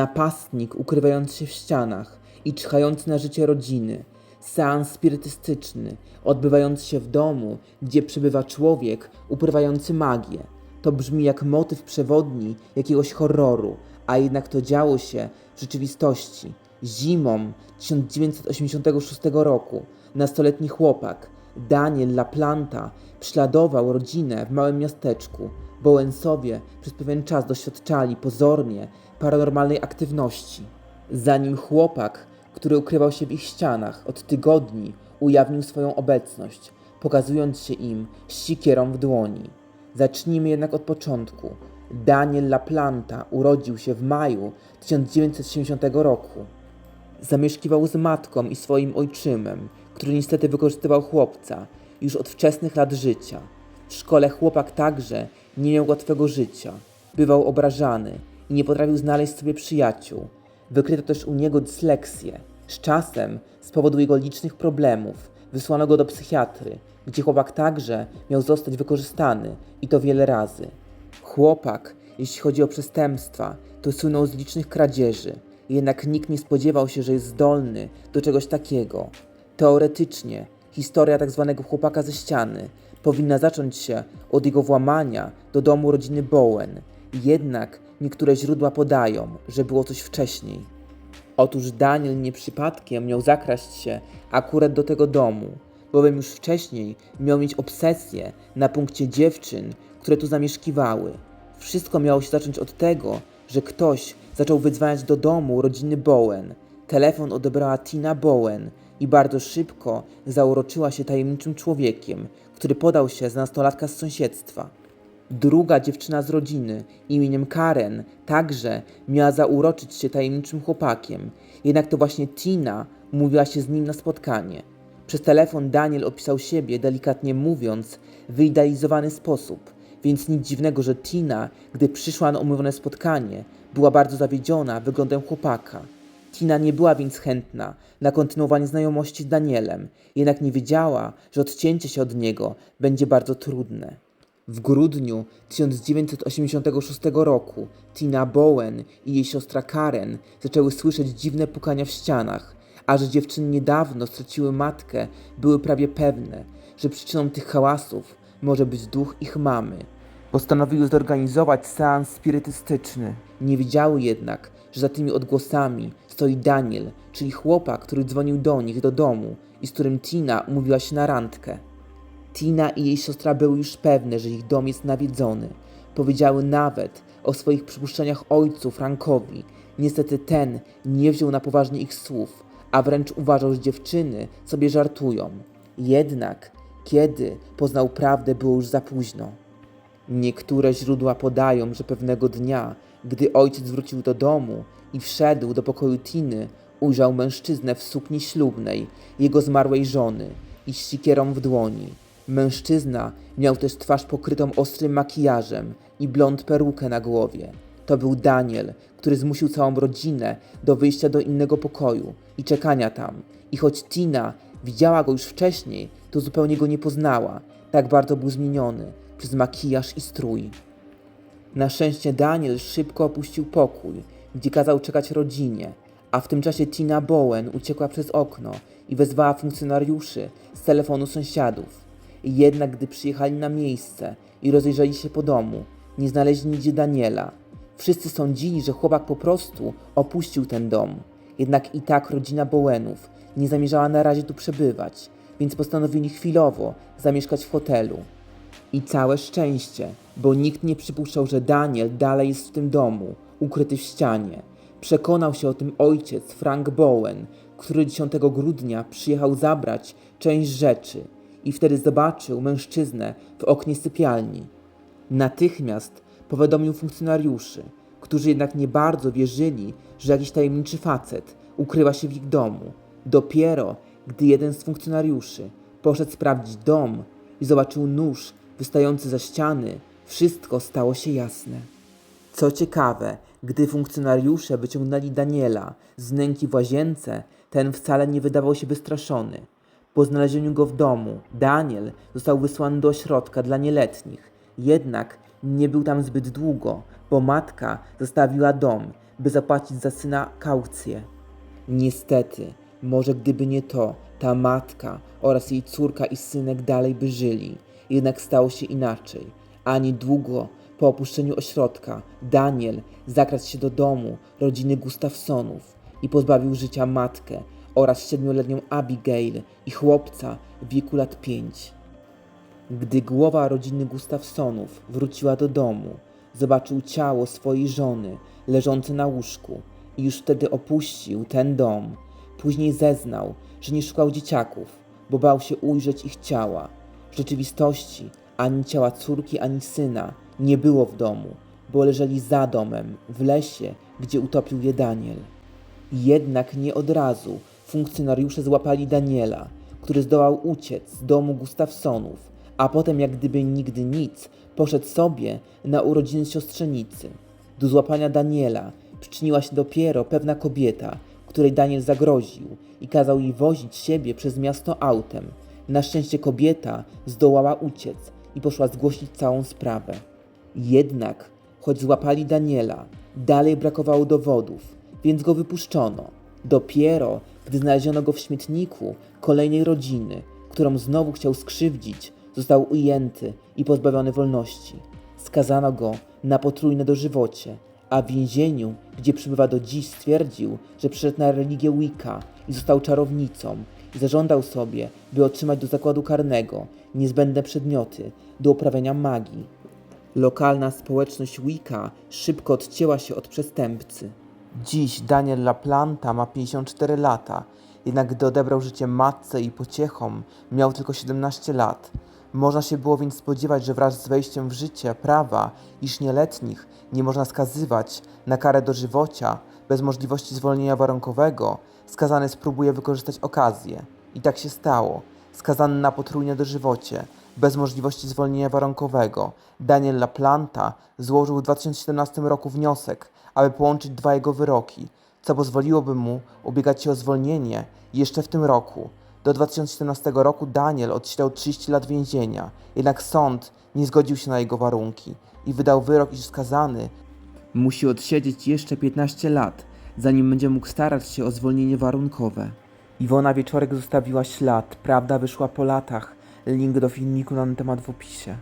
napastnik ukrywający się w ścianach i czyhający na życie rodziny, seans spirytystyczny odbywający się w domu, gdzie przebywa człowiek uprawiający magię. To brzmi jak motyw przewodni jakiegoś horroru, a jednak to działo się w rzeczywistości. Zimą 1986 roku nastoletni chłopak Daniel LaPlanta prześladował rodzinę w małym miasteczku. Bowensowie przez pewien czas doświadczali pozornie paranormalnej aktywności. Zanim chłopak, który ukrywał się w ich ścianach od tygodni, ujawnił swoją obecność, pokazując się im sikierą w dłoni. Zacznijmy jednak od początku. Daniel LaPlanta urodził się w maju 1970 roku. Zamieszkiwał z matką i swoim ojczymem, który niestety wykorzystywał chłopca już od wczesnych lat życia. W szkole chłopak także nie miał łatwego życia. Bywał obrażany i nie potrafił znaleźć sobie przyjaciół. Wykryto też u niego dysleksję. Z czasem, z powodu jego licznych problemów, wysłano go do psychiatry, gdzie chłopak także miał zostać wykorzystany i to wiele razy. Chłopak, jeśli chodzi o przestępstwa, to słynął z licznych kradzieży, jednak nikt nie spodziewał się, że jest zdolny do czegoś takiego. Teoretycznie, historia tzw. chłopaka ze ściany powinna zacząć się od jego włamania do domu rodziny Bowen, jednak niektóre źródła podają, że było coś wcześniej. Otóż Daniel nie przypadkiem miał zakraść się akurat do tego domu, bowiem już wcześniej miał mieć obsesję na punkcie dziewczyn, które tu zamieszkiwały. Wszystko miało się zacząć od tego, że ktoś zaczął wydzwaniać do domu rodziny Bowen. Telefon odebrała Tina Bowen i bardzo szybko zauroczyła się tajemniczym człowiekiem, który podał się za nastolatka z sąsiedztwa. Druga dziewczyna z rodziny, imieniem Karen, także miała zauroczyć się tajemniczym chłopakiem, jednak to właśnie Tina mówiła się z nim na spotkanie. Przez telefon Daniel opisał siebie, delikatnie mówiąc, w wyidealizowany sposób, więc nic dziwnego, że Tina, gdy przyszła na umówione spotkanie, była bardzo zawiedziona wyglądem chłopaka. Tina nie była więc chętna na kontynuowanie znajomości z Danielem, jednak nie wiedziała, że odcięcie się od niego będzie bardzo trudne. W grudniu 1986 roku Tina Bowen i jej siostra Karen zaczęły słyszeć dziwne pukania w ścianach, a że dziewczyny niedawno straciły matkę, były prawie pewne, że przyczyną tych hałasów może być duch ich mamy. Postanowiły zorganizować seans spirytystyczny. Nie wiedziały jednak, że za tymi odgłosami stoi Daniel, czyli chłopak, który dzwonił do nich do domu i z którym Tina umówiła się na randkę. Tina i jej siostra były już pewne, że ich dom jest nawiedzony. Powiedziały nawet o swoich przypuszczeniach ojcu Frankowi. Niestety ten nie wziął na poważnie ich słów, a wręcz uważał, że dziewczyny sobie żartują. Jednak kiedy poznał prawdę, było już za późno. Niektóre źródła podają, że pewnego dnia, gdy ojciec wrócił do domu i wszedł do pokoju Tiny, ujrzał mężczyznę w sukni ślubnej jego zmarłej żony i z sikierą w dłoni. Mężczyzna miał też twarz pokrytą ostrym makijażem i blond perukę na głowie. To był Daniel, który zmusił całą rodzinę do wyjścia do innego pokoju i czekania tam. I choć Tina widziała go już wcześniej, to zupełnie go nie poznała. Tak bardzo był zmieniony przez makijaż i strój. Na szczęście Daniel szybko opuścił pokój, gdzie kazał czekać rodzinie, a w tym czasie Tina Bowen uciekła przez okno i wezwała funkcjonariuszy z telefonu sąsiadów. Jednak gdy przyjechali na miejsce i rozejrzeli się po domu, nie znaleźli nigdzie Daniela. Wszyscy sądzili, że chłopak po prostu opuścił ten dom. Jednak i tak rodzina Bowenów nie zamierzała na razie tu przebywać, więc postanowili chwilowo zamieszkać w hotelu. I całe szczęście, bo nikt nie przypuszczał, że Daniel dalej jest w tym domu, ukryty w ścianie. Przekonał się o tym ojciec Frank Bowen, który 10 grudnia przyjechał zabrać część rzeczy i wtedy zobaczył mężczyznę w oknie sypialni. Natychmiast powiadomił funkcjonariuszy, którzy jednak nie bardzo wierzyli, że jakiś tajemniczy facet ukrywa się w ich domu. Dopiero gdy jeden z funkcjonariuszy poszedł sprawdzić dom i zobaczył nóż wystający za ściany, wszystko stało się jasne. Co ciekawe, gdy funkcjonariusze wyciągnęli Daniela z nęki w łazience, ten wcale nie wydawał się wystraszony. Po znalezieniu go w domu, Daniel został wysłany do ośrodka dla nieletnich. Jednak nie był tam zbyt długo, bo matka zostawiła dom, by zapłacić za syna kaucję. Niestety, może gdyby nie to, ta matka oraz jej córka i synek dalej by żyli. Jednak stało się inaczej. A niedługo po opuszczeniu ośrodka Daniel zakradł się do domu rodziny Gustafsonów i pozbawił życia matkę oraz siedmioletnią Abigail i chłopca w wieku lat pięć. Gdy głowa rodziny Gustafsonów wróciła do domu, zobaczył ciało swojej żony leżące na łóżku i już wtedy opuścił ten dom. Później zeznał, że nie szukał dzieciaków, bo bał się ujrzeć ich ciała. W rzeczywistości ani ciała córki, ani syna nie było w domu, bo leżeli za domem, w lesie, gdzie utopił je Daniel. Jednak nie od razu funkcjonariusze złapali Daniela, który zdołał uciec z domu Gustafsonów, a potem jak gdyby nigdy nic poszedł sobie na urodziny siostrzenicy. Do złapania Daniela przyczyniła się dopiero pewna kobieta, której Daniel zagroził i kazał jej wozić siebie przez miasto autem. Na szczęście kobieta zdołała uciec i poszła zgłosić całą sprawę. Jednak, choć złapali Daniela, dalej brakowało dowodów, więc go wypuszczono. Dopiero, gdy znaleziono go w śmietniku kolejnej rodziny, którą znowu chciał skrzywdzić, został ujęty i pozbawiony wolności. Skazano go na potrójne dożywocie, a w więzieniu, gdzie przebywa do dziś, stwierdził, że przeszedł na religię Wicca i został czarownicą zażądał sobie, by otrzymać do zakładu karnego niezbędne przedmioty do uprawiania magii. Lokalna społeczność Wicca szybko odcięła się od przestępcy. Dziś Daniel LaPlanta ma 54 lata, jednak gdy odebrał życie matce i pociechom, miał tylko 17 lat. Można się było więc spodziewać, że wraz z wejściem w życie prawa, iż nieletnich nie można skazywać na karę dożywocia bez możliwości zwolnienia warunkowego, skazany spróbuje wykorzystać okazję. I tak się stało. Skazany na potrójne dożywocie, bez możliwości zwolnienia warunkowego, Daniel LaPlanta złożył w 2017 roku wniosek, aby połączyć dwa jego wyroki, co pozwoliłoby mu ubiegać się o zwolnienie jeszcze w tym roku. Do 2017 roku Daniel odsiedział 30 lat więzienia, jednak sąd nie zgodził się na jego warunki i wydał wyrok, iż skazany musi odsiedzieć jeszcze 15 lat, zanim będzie mógł starać się o zwolnienie warunkowe. Iwona Wieczorek zostawiła ślad, prawda wyszła po latach. Link do filmiku na ten temat w opisie.